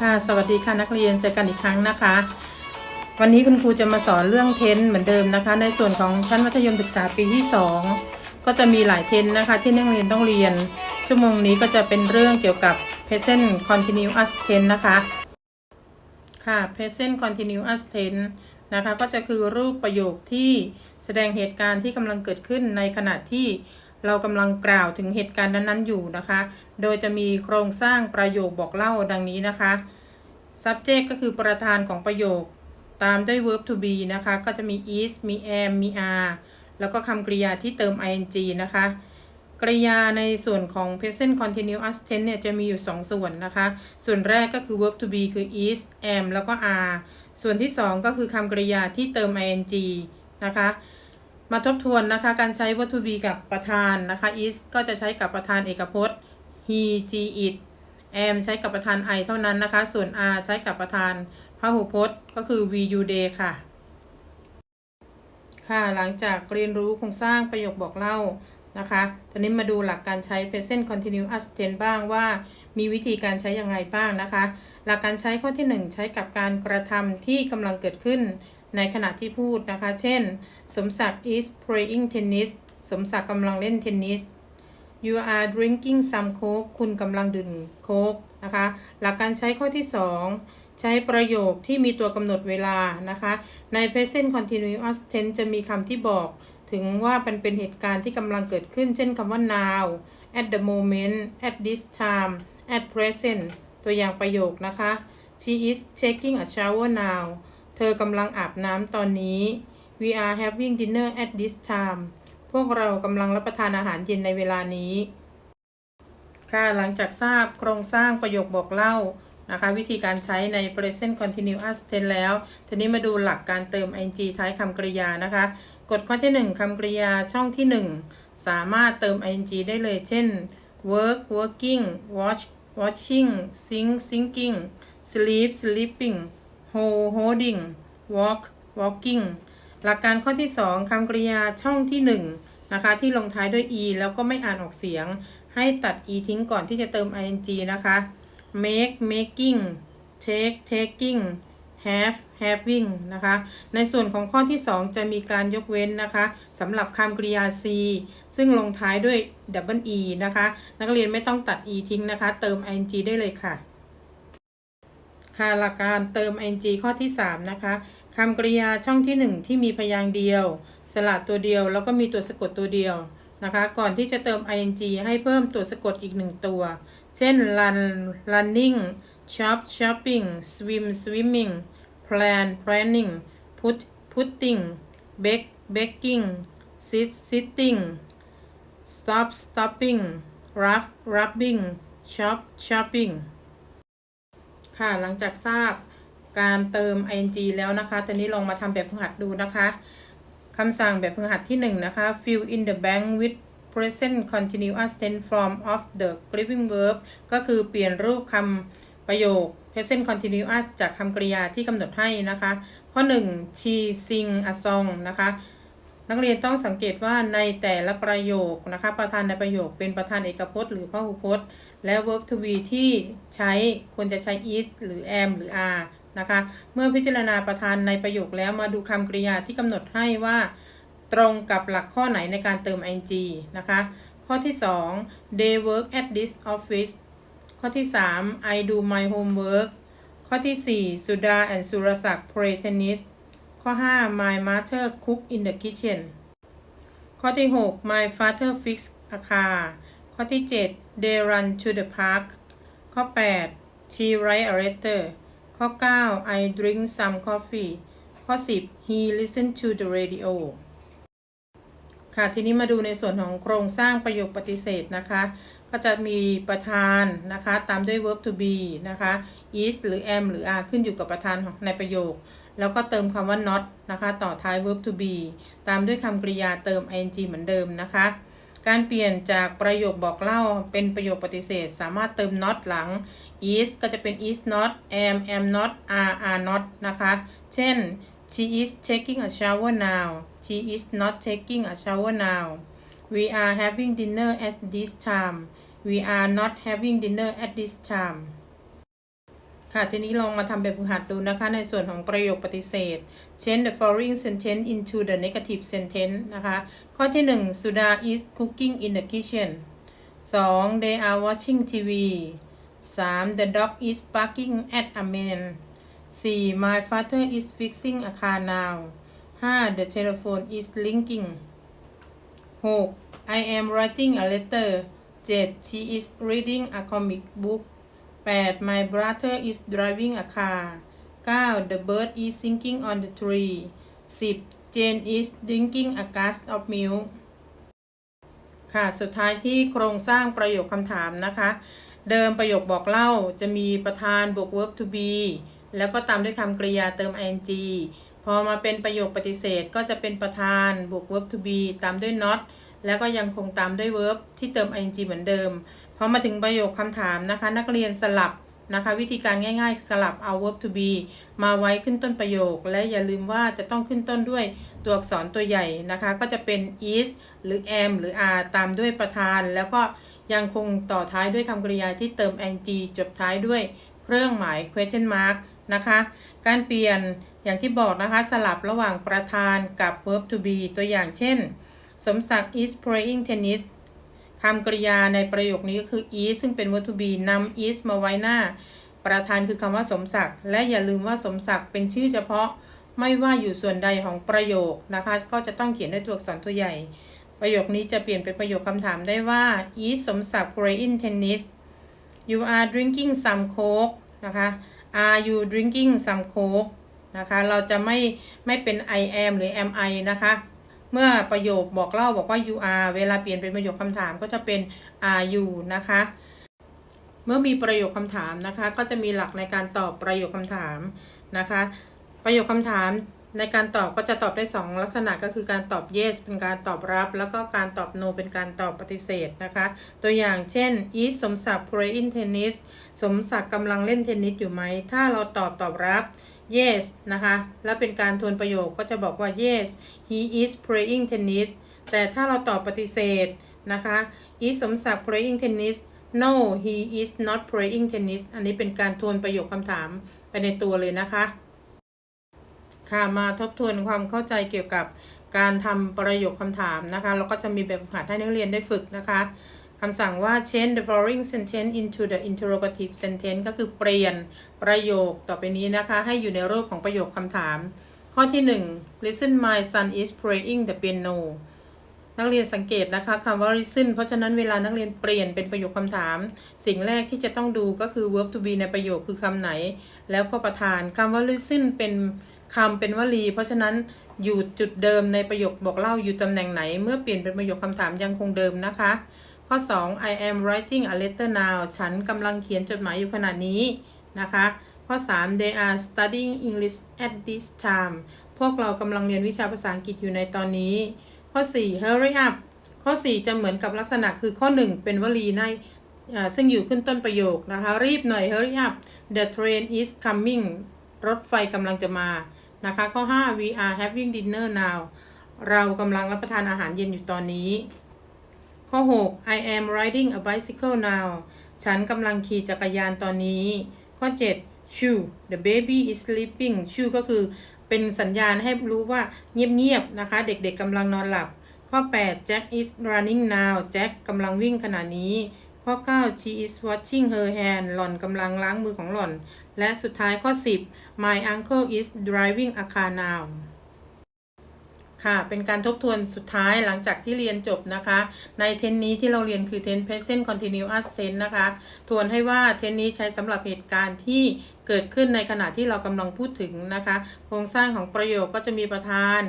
ค่ะสวัสดีค่ะนักเรียนเจอกันอีกครั้งนะคะ วันนี้คุณครูจะมาสอนเรื่องเทนเหมือนเดิมนะคะ ในส่วนของชั้นมัธยมศึกษาปีที่ 2 ก็จะมีหลายเทนนะคะ ที่นักเรียนต้องเรียน ชั่วโมงนี้ก็จะเป็นเรื่องเกี่ยวกับ present continuous tense นะคะค่ะ present continuous tense นะคะ ก็จะคือรูปประโยคที่แสดงเหตุการณ์ที่กำลังเกิดขึ้นในขณะที่ เรากำลังกล่าวถึงเหตุการณ์นั้นๆอยู่นะคะ โดยจะมีโครงสร้างประโยคบอกเล่าดังนี้นะคะ subject ก็คือประธานของประโยค ตามด้วย verb to be นะคะ ก็จะมี is มี am มี are แล้วก็คำกริยาที่เติม ing นะคะ กริยาในส่วนของ present continuous tense เนี่ยจะมีอยู่ 2 ส่วนนะคะ ส่วนแรกก็คือ verb to be คือ is am แล้วก็ are ส่วนที่ 2 ก็คือคำกริยาที่เติม ing นะคะ มาทบทวนนะคะ การใช้ verb to be กับประธานนะคะ is ก็จะใช้กับประธานเอกพจน์ he she it am ใช้กับประธาน I เท่านั้นนะคะ ส่วน are ใช้กับประธานพหูพจน์ ก็คือ we you they ค่ะ ค่ะ หลังจากเรียนรู้โครงสร้างประโยคบอกเล่านะคะ ตอนนี้มาดูหลักการใช้ present continuous tense บ้างว่ามีวิธีการใช้อยังไงบ้างนะคะ หลักการใช้ข้อที่ 1 ใช้กับการกระทำที่กำลังเกิดขึ้น ในขณะที่พูดนะคะ เช่น สมศักดิ์ is playing tennis สมศักดิ์กำลังเล่นเทนนิส you are drinking some coke คุณกำลังดื่มโค้กนะคะ หลักการใช้ข้อที่ 2 ใช้ประโยคที่มีตัวกำหนดเวลานะคะ ใน present continuous tense จะมีคำที่บอกถึงว่ามันเป็นเหตุการณ์ที่กำลังเกิดขึ้น เช่นคำว่า now at the moment at this time at present ตัวอย่างประโยคนะคะ she is taking a shower now ธอกำลังอาบน้ำตอนนี้ we are having dinner at this time พวกเรากำลังรับประทานอาหารเย็นในเวลานี้ ค่ะ หลังจากทราบโครงสร้างประโยคบอกเล่านะคะ วิธีการใช้ใน present continuous tense แล้ว ทีนี้มาดูหลักการเติม ing ท้ายคำกริยานะคะ กฎข้อที่ 1คำกริยาช่องที่ 1 สามารถเติม ing ได้เลย เช่น work working watch watching sing singing sleep sleeping hold holding walk walking หลักการข้อที่ 2คำกริยาช่องที่1นะคะที่ลงท้ายด้วย e แล้วก็ไม่อ่านออกเสียง ให้ตัด e ทิ้งก่อนที่จะเติม ing นะคะ make making take taking have having นะคะ ในส่วนของข้อที่ 2 จะมีการยกเว้นนะคะสำหรับคำกริยา c ซึ่งลงท้ายด้วย double e นะคะ นักเรียนไม่ต้องตัด e ทิ้งนะคะ เติม ing ได้เลยค่ะ ค่ะหลักการเติม ing ข้อที่ 3 นะคะคำกริยาช่องที่ 1 ที่มีพยางค์เดียว สระตัวเดียว แล้วก็มีตัวสะกดตัวเดียวนะคะ ก่อนที่จะเติม ing ให้เพิ่มตัวสะกดอีก 1 ตัว เช่น run running shop shopping swim swimming plan planning put putting bake baking sit sitting stop stopping rough rubbing shop shopping ค่ะ หลังจากทราบการเติม ing แล้วนะคะตอนนี้ลองมาทำแบบฝึกหัดดูนะคะคำสั่งแบบฝึกหัดที่ 1 นะคะ fill in the blank with present continuous tense form of the giving verb ก็คือเปลี่ยนรูปคำประโยค present continuous จากคำกริยาที่กำหนดให้นะคะ ข้อ 1 she sing a song นะคะ นักเรียนต้องสังเกตว่าในแต่ละประโยคนะคะ ประธานในประโยคเป็นประธานเอกพจน์หรือพหูพจน์ และ verb to be ที่ใช้ควรจะใช้ is หรือ am หรือ are นะคะ เมื่อพิจารณาประธานในประโยคแล้วมาดูคำกริยาที่กำหนดให้ว่า ตรงกับหลักข้อไหนในการเติม ing นะคะ ข้อที่ 2 they work at this office ข้อที่ 3 I do my homework ข้อที่ 4 สุดา and สุรศักดิ์ play tennis ข้อ 5 my mother cook in the kitchen ข้อที่ 6 my father fix a car ข้อที่ 7 they run to the park ข้อ 8 she write a letter ข้อ 9 I drink some coffee ข้อ 10 he listen to the radio ค่ะ ทีนี้มาดูในส่วนของโครงสร้างประโยคปฏิเสธนะคะ ก็จะมีประธานนะคะ ตามด้วย verb to be นะคะ is หรือ am หรือ are ขึ้นอยู่กับประธานในประโยค แล้วก็เติมคำว่า not นะคะ ต่อท้าย verb to be ตามด้วยคำกริยาเติม ing เหมือนเดิมนะคะ การเปลี่ยนจากประโยคบอกเล่าเป็นประโยคปฏิเสธ สามารถเติม not หลัง is ก็จะเป็น is not am am not are are not นะคะ เช่น she is taking a shower now she is not taking a shower now we are having dinner at this time we are not having dinner at this time ค่ะทีนี้ลองมาทำแบบฝึกหัดดูนะคะ ในส่วนของประโยคปฏิเสธ change the following sentence into the negative sentence นะคะ ข้อที่ 1 Suda is cooking in the kitchen 2 they are watching TV 3 the dog is barking at a man 4 my father is fixing a car now 5 the telephone is ringing 6 I am writing a letter 7 she is reading a comic book 8 my brother is driving a car 9 the bird is singing on the tree 10 Jane is drinking a glass of milk ค่ะ สุดท้ายที่โครงสร้างประโยคคำถามนะคะ เดิมประโยคบอกเล่าจะมีประธานบวก verb to be แล้วก็ตามด้วยคำกริยาเติม ing พอมาเป็นประโยคปฏิเสธก็จะเป็นประธานบวก verb to be ตามด้วย not แล้วก็ยังคงตามด้วย verb ที่เติม ing เหมือนเดิม อมาถึงประโยคคำถามนะคะ นักเรียนสลับนะคะ วิธีการง่ายๆ สลับเอา verb to be มาไว้ขึ้นต้นประโยค และอย่าลืมว่าจะต้องขึ้นต้นด้วยตัวอักษรตัวใหญ่นะคะ ก็จะเป็น is หรือ am หรือ are ตามด้วยประธาน แล้วก็ยังคงต่อท้ายด้วยคำกริยาที่เติม ing จบท้ายด้วยเครื่องหมาย question mark นะคะ การเปลี่ยนอย่างที่บอกนะคะ สลับระหว่างประธานกับ verb to be ตัวอย่างเช่น สมศักดิ์ is playing tennis คำกริยาในประโยคนี้ก็คือ is ซึ่งเป็น verb to be นำ is มาไว้หน้า ประธานคือคำว่าสมศักดิ์ และอย่าลืมว่าสมศักดิ์เป็นชื่อเฉพาะ ไม่ว่าอยู่ส่วนใดของประโยคนะคะ ก็จะต้องเขียนด้วยตัวอักษรตัวใหญ่ ประโยคนี้จะเปลี่ยนเป็นประโยคคำถามได้ว่า is สมศักดิ์ playing tennis you are drinking some coke นะคะ are you drinking some coke นะคะ เราจะไม่ไม่เป็น I am หรือ am I นะคะ เมื่อประโยคบอกเล่าบอกว่า you are เวลาเปลี่ยนเป็นประโยคคำถามก็จะเป็น are you นะคะ เมื่อมีประโยคคำถามนะคะ ก็จะมีหลักในการตอบประโยคคำถามนะคะ ประโยคคำถามในการตอบก็จะตอบได้ 2 ลักษณะก็คือการตอบ yes เป็นการตอบรับ แล้วก็การตอบ no เป็นการตอบปฏิเสธนะคะ ตัวอย่างเช่น is สมศักดิ์ playing tennis สมศักดิ์กำลังเล่นเทนนิสอยู่ไหม ถ้าเราตอบตอบรับ yes นะคะ แล้วเป็นการทวนประโยคก็จะบอกว่า yes he is playing tennis แต่ถ้าเราตอบปฏิเสธนะคะ is สมศักดิ์ playing tennis no he is not playing tennis อันนี้เป็นการทวนประโยคคำถามไปในตัวเลยนะคะ ค่ะมาทบทวนความเข้าใจเกี่ยวกับการทำประโยคคำถามนะคะแล้วก็จะมีแบบฝึกหัดให้นักเรียนได้ฝึกนะคะ คำสั่งว่า change the following sentence into the interrogative sentence ก็คือเปลี่ยนประโยคต่อไปนี้นะคะ ให้อยู่ในรูปของประโยคคำถาม ข้อที่ 1 listen my son is playing the piano นักเรียนสังเกตนะคะคำว่า listen เพราะฉะนั้นเวลานักเรียนเปลี่ยนเป็นประโยคคำถาม สิ่งแรกที่จะต้องดูก็คือ verb to be ในประโยคคือคำไหน แล้วก็ประธานคำว่า listen เป็นคำเป็นวลี เพราะฉะนั้นอยู่จุดเดิมในประโยคบอกเล่าอยู่ตำแหน่งไหน เมื่อเปลี่ยนเป็นประโยคคำถามยังคงเดิมนะคะ ข้อ 2 I am writing a letter now ฉันกำลังเขียนจดหมายอยู่ขณะนี้นะคะ ข้อ 3 they are studying English at this time พวกเรากำลังเรียนวิชาภาษาอังกฤษอยู่ในตอนนี้ ข้อ 4 hurry up ข้อ 4 จะเหมือนกับลักษณะคือข้อ 1 เป็นวลีในซึ่งอยู่ขึ้นต้นประโยคนะคะ รีบหน่อย hurry up the train is coming รถไฟกำลังจะมานะคะ ข้อ 5 we are having dinner now เรากำลังรับประทานอาหารเย็นอยู่ตอนนี้ ข้อ 6 I am riding a bicycle now ฉันกำลังขี่จักรยานตอนนี้ ข้อ 7 shoo the baby is sleeping shoo ก็คือเป็นสัญญาณให้รู้ว่าเงียบๆนะคะ เด็กๆกำลังนอนหลับ ข้อ 8 Jack is running now Jack กำลังวิ่งขณะนี้ ข้อ 9 she is washing her hand หล่อนกำลังล้างมือของหล่อน และสุดท้ายข้อ 10 my uncle is driving a car now ค่ะ เป็นการทบทวนสุดท้ายหลังจากที่เรียนจบนะคะ ในเทนนี้ที่เราเรียนคือ tense present continuous tense นะคะ ทวนให้ว่าเทนนี้ใช้สำหรับเหตุการณ์ที่เกิดขึ้นในขณะที่เรากำลังพูดถึงนะคะ โครงสร้างของประโยคก็จะมีประธาน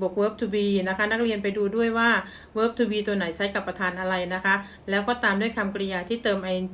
บวก verb to be นะคะ นักเรียนไปดูด้วยว่า verb to be ตัวไหนใช้กับประธานอะไรนะคะ แล้วก็ตามด้วยคำกริยาที่เติม ing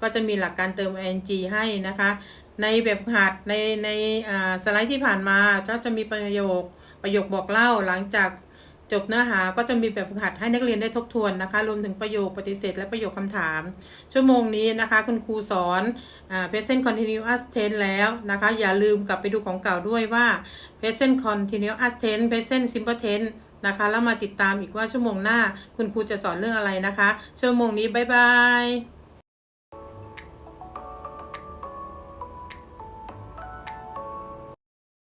ก็จะมีหลักการเติม ing ให้นะคะ ในแบบหัดในในสไลด์ที่ผ่านมาก็จะมีประโยค ประโยคบอกเล่าหลังจากจบเนื้อหาก็จะมีแบบฝึกหัดให้นักเรียนได้ทบทวนนะคะรวมถึงประโยคปฏิเสธและประโยคคำถาม ชั่วโมงนี้นะคะคุณครูสอน present continuous tense แล้วนะคะอย่าลืมกลับไปดูของเก่าด้วยว่า present continuous tense present simple tense นะคะแล้วมาติดตามอีกว่าชั่วโมงหน้าคุณครูจะสอนเรื่องอะไรนะคะ ชั่วโมงนี้บ๊ายบาย